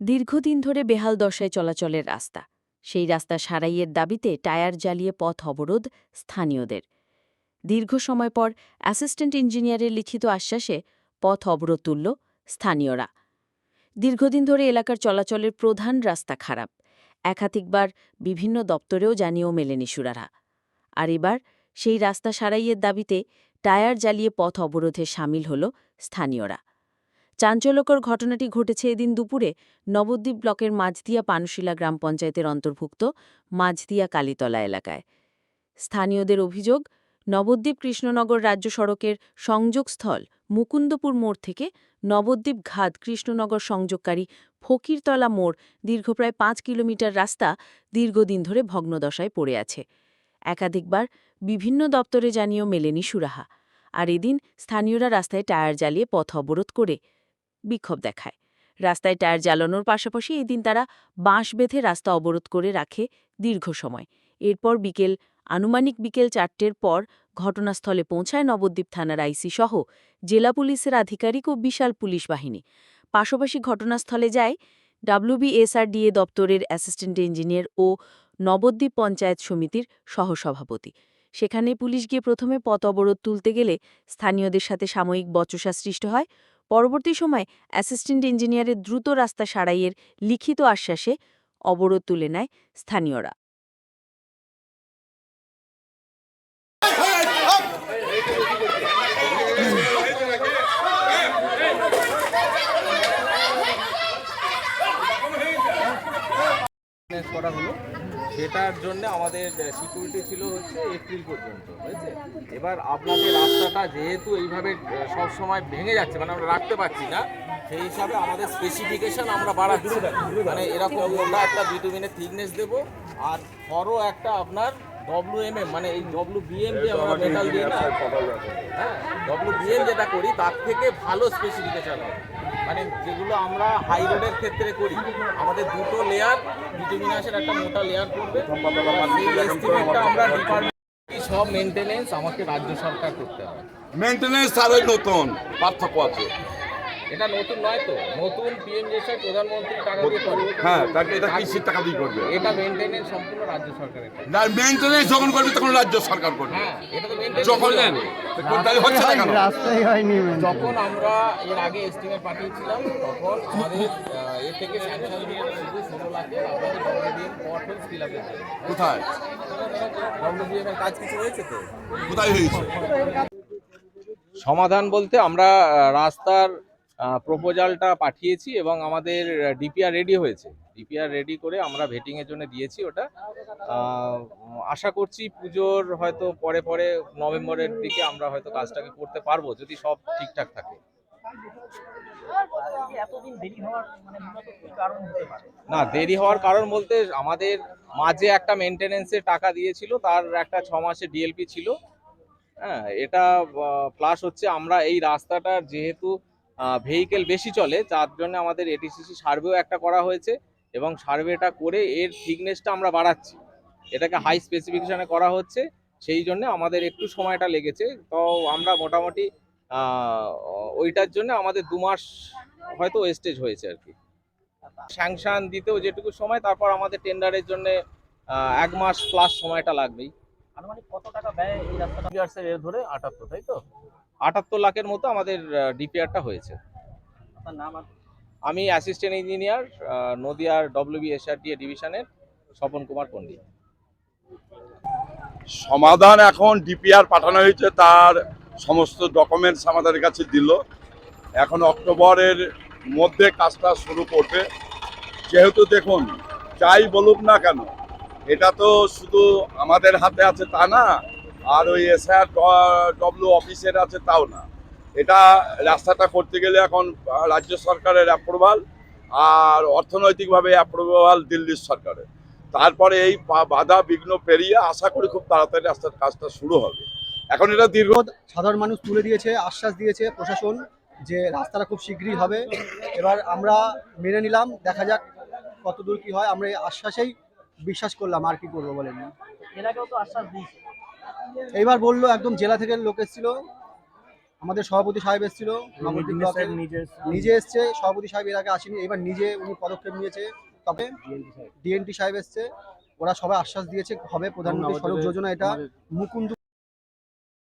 দীর্ঘদিন ধরে বেহাল দশায় চলাচলের রাস্তা। সেই রাস্তা সারাইয়ের দাবিতে টায়ার জ্বালিয়ে পথ অবরোধ স্থানীয়দের। দীর্ঘ সময় পর অ্যাসিস্ট্যান্ট ইঞ্জিনিয়ারের লিখিত আশ্বাসে পথ অবরোধ তুলল স্থানীয়রা। দীর্ঘদিন ধরে এলাকার চলাচলের প্রধান রাস্তা খারাপ। একাধিকবার বিভিন্ন দপ্তরেও জানিয়েও মেলেনি সুরারা। আর এবার সেই রাস্তা সারাইয়ের দাবিতে টায়ার জ্বালিয়ে পথ অবরোধে সামিল হল স্থানীয়রা। চাঞ্চল্যকর ঘটনাটি ঘটেছে এদিন দুপুরে নবদ্বীপ ব্লকের মাঝদিয়া পানশিলা গ্রাম পঞ্চায়েতের অন্তর্ভুক্ত মাঝদিয়া কালীতলা এলাকায়। স্থানীয়দের অভিযোগ, নবদ্বীপ কৃষ্ণনগর রাজ্য সড়কের সংযোগস্থল মুকুন্দপুর মোড় থেকে নবদ্বীপ ঘাট কৃষ্ণনগর সংযোগকারী ফকিরতলা মোড় দীর্ঘ প্রায় পাঁচ কিলোমিটার রাস্তা দীর্ঘদিন ধরে ভগ্নদশায় পড়ে আছে। একাধিকবার বিভিন্ন দপ্তরে জানিয়েও মেলেনি সুরাহা। আর এদিন স্থানীয়রা রাস্তায় টায়ার জ্বালিয়ে পথ অবরোধ করে বিক্ষোভ দেখায়। রাস্তায় টায়ার জ্বালানোর পাশাপাশি এদিন তারা বাঁশ বেঁধে রাস্তা অবরোধ করে রাখে দীর্ঘ সময়। এরপর বিকেল, আনুমানিক বিকেল চারটের পর ঘটনাস্থলে পৌঁছায় নবদ্বীপ থানার আইসি সহ জেলা পুলিশের আধিকারিক ও বিশাল পুলিশ বাহিনী। পাশাপাশি ঘটনাস্থলে যায় ডাব্লিউবিএসআরডিএ দপ্তরের অ্যাসিস্ট্যান্ট ইঞ্জিনিয়ার ও নবদ্বীপ পঞ্চায়েত সমিতির সহসভাপতি। সেখানে পুলিশ গিয়ে প্রথমে পথ অবরোধ তুলতে গেলে স্থানীয়দের সাথে সাময়িক বচসা সৃষ্টি হয়। পরবর্তী সময় অ্যাসিস্ট্যান্ট ইঞ্জিনিয়ারের দ্রুত রাস্তা সারাইয়ের লিখিত আশ্বাসে অবরোধ তুলে নেয় স্থানীয়রা। করা হলো। সেটার জন্য আমাদের সিকিউরিটি ছিল হচ্ছে এপ্রিল পর্যন্ত হয়েছে এবার আপনাদের রাস্তাটা যেহেতু এইভাবে সব সময় ভেঙে যাচ্ছে মানে আমরা রাখতে পারছি না, সেই হিসাবে আমাদের স্পেসিফিকেশন আমরা বাড়াচ্ছি। মানে এরকম মোটা একটা বিটুমিনের থিকনেস দেব, আর বড় একটা আপনার ডব্লিউ এম এম মানে এই ডব্লিউ বিএম যে আমরা মেটাল দিই না হ্যাঁ ডব্লিউ বিএম যেটা করি, তার থেকে ভালো স্পেসিফিকেশন হবে। মানে যেগুলো আমরা হাই রোডের ক্ষেত্রে করি, আমাদের দুটো লেয়ার ভিটামিনাসের একটা মোটা লেয়ার পড়বে। আমরা ডিপার্টমেন্ট সব মেনটেনেন্স আমাকে রাজ্য সরকার করতে হবে। মেনটেনেন্স আর ওই নতুন, পার্থক্য আছে। এটা নতুন নয় তো। নতুন পিএম প্রধানমন্ত্রী টাকা দিয়ে করে হ্যাঁ তাকে এটা কৃষির টাকা দিয়ে করবে? এটা মেনটেনেন্স সম্পূর্ণ রাজ্য সরকারের না মেনটেনেন্স যখন করবে তখন রাজ্য সরকার করবে। হ্যাঁ এটা তো মেনটেনেন্স যখন তাহলে হচ্ছে না কেন? রাস্তাই হয়নি যখন আমরা এর আগে এস্টিমেট পাঠিয়েছিলাম তখন আমাদের এ থেকে স্যাংশন দিয়ে শুধু ষোলো লাখের আমাদের ডব্লিউডিএম পটল ফিল আপের কোথায়? ডব্লিউডিএম কাজ কিছু হয়েছে তো? কোথায় হয়েছে? সমাধান বলতে আমরা রাস্তার প্রপোজালটা পাঠিয়েছি এবং আমাদের ডিপিআর রেডি হয়েছে। ডিপিআর রেডি করে আমরা ভেটিংয়ের জন্য দিয়েছি ওটা। আশা করছি পুজোর হয়তো পরে পরে নভেম্বরের দিকে আমরা হয়তো কাজটাকে করতে পারব যদি সব ঠিকঠাক থাকে। মানে না দেরি হওয়ার কারণ বলতে আমাদের মাঝে একটা মেনটেনেন্সের টাকা দিয়েছিল তার একটা ছ মাসের ডিএলপি ছিল। হ্যাঁ এটা প্লাস হচ্ছে আমরা এই রাস্তাটার যেহেতু ভেহিকেল বেশি চলে যার জন্য আমাদের এটিসিসি সার্ভেও একটা করা হয়েছে এবং সার্ভেটা করে এর থিকনেসটা আমরা বাড়াচ্ছি। এটাকে হাই স্পেসিফিকেশনে করা হচ্ছে সেই জন্য আমাদের একটু সময়টা লেগেছে। তো আমরা মোটামুটি ওইটার জন্য আমাদের দু মাস হয়তো ওয়েস্টেজ হয়েছে আর কি। স্যাংশন দিতেও যেটুকু সময় তারপর আমাদের টেন্ডারের জন্য এক মাস প্লাস সময়টা লাগবেই। আনুমানিক কত টাকা ব্যয় এই রাস্তাটা? ধরে আটাত্তর তাই তো? আটাত্তর লাখের মতো আমাদের ডিপিআরটা হয়েছে। আপনার নাম আমি অ্যাসিস্ট্যান্ট ইঞ্জিনিয়ার নদিয়ার ডব্লিউবিএসআরডিএ ডিভিশনের স্বপন কুমার পণ্ডিত। সমাধান এখন ডিপিআর পাঠানো হয়েছে তার সমস্ত ডকুমেন্টস আমাদের কাছে দিল। এখন অক্টোবরের মধ্যে কাজটা শুরু করবে। যেহেতু দেখুন যাই বলুক না কেন এটা তো শুধু আমাদের হাতে আছে তা না আর ওই এসআর ডব্লিউ অফিসের আছে তাও না। এটা রাস্তাটা করতে গেলে এখন রাজ্য সরকারের অ্যাপ্রুভাল আর অর্থনৈতিকভাবে অ্যাপ্রুভাল দিল্লির সরকারের। তারপরে এই বাধা বিঘ্ন পেরিয়ে আশা করি খুব তাড়াতাড়ি রাস্তার কাজটা শুরু হবে। এখন এটা দীর্ঘ সাধারণ মানুষ তুলে দিয়েছে আশ্বাস দিয়েছে প্রশাসন যে রাস্তাটা খুব শীঘ্রই হবে। এবার আমরা মেনে নিলাম দেখা যাক কতদূর কি হয়। আমরা এই আশ্বাসেই বিশ্বাস করলাম আর কি করব বলেন? এর আগেও তো আশ্বাস দিয়েছে। এইবার বলল একদম জেলা থেকে লোক এসেছিল। আমাদের সভাপতি সাহেব এসেছিল নিজে এসছে। সভাপতি সাহেব এর আগে আসেনি এবার নিজে উনি পদক্ষেপ নিয়েছে। তবে ডিএনটি সাহেব। এসছে ওরা সবাই আশ্বাস দিয়েছে হবে প্রধানমন্ত্রী সড়ক যোজনা এটা মুকুন্দ